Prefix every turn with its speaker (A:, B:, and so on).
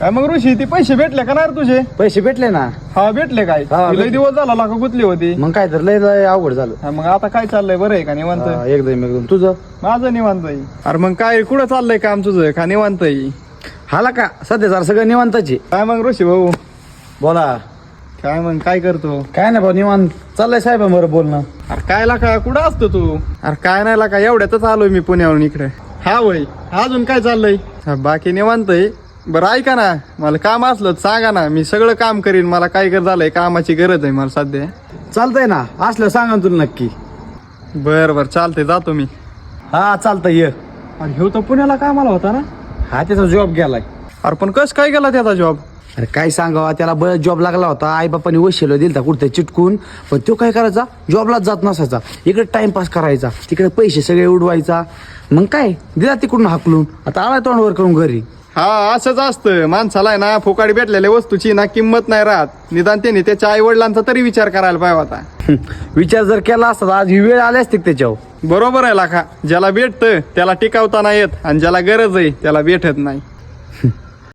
A: काय मग ऋषी ती पैसे भेटले का नाही रे तुझे?
B: पैसे भेटले ना.
A: हा भेटले काय?
B: हा,
A: ती लय
B: भेटले.
A: दिवस झाला लाखो गुतली होती.
B: मग काय तर लय लय अवघड झालं.
A: हा, मग आता काय चाललंय? बरं आहे का निवांत?
B: हा, एकदम एकदम. तुझं?
A: माझं निवांत आहे. अरे मग काय कुठं चाललंय काम तुझं? का निवांत आहे?
B: हाला का? सध्या जरा सगळं निवांताची.
A: काय मग ऋषी भाऊ?
B: बोला.
A: काय मग काय करतो?
B: काय नाही भाऊ निवांत. चाललंय साहेबांबरोबर बोलणं.
A: अरे काय लाका कुठं असतो तू? अरे काय नाही लाका एवढ्यातच आलोय मी पुण्यावरून इकडे. हा वय अजून काय चाललंय? हा, बाकी निवांत आहे. बरं ऐका ना. मला काम असलं तर सांगा ना. मी सगळं काम करीन. मला काय कर झालंय कामाची गरज आहे मला सध्या.
B: चालतंय ना. असलं सांगा ना तुला नक्की.
A: बर बर. चालते जातो मी.
B: हा चालतंय. ये.
A: अरे ह्यो तर पुण्याला कामाला होता ना.
B: हा त्याचा जॉब गेलाय.
A: अरे पण कस काय गेला त्याचा जॉब
B: अरे काय सांगावा? त्याला बरं जॉब लागला होता. आई बापाने वशिलो दिलता कुठे चिटकून. पण तो काय करायचा? जॉबलाच जात नसायचा. इकडे टाइमपास करायचा. तिकडे पैसे सगळे उडवायचा. मग काय? दिला तिकडून हाकलून. आता आला तोंडवर करून घरी.
A: हा असंच असतं. माणसाला आहे ना फुकाडी भेटलेल्या वस्तूची ना किंमत नाही राहत. निदान त्याने त्याच्या आई वडिलांचा तरी विचार करायला पाहिजे होता
B: विचार जर केला असता तर आज ही वेळ आली असते का त्याच्यावर?
A: बरोबर आहे लाखा. ज्याला भेटतं त्याला टिकावता नाही येत. आणि ज्याला गरज आहे त्याला भेटत नाही.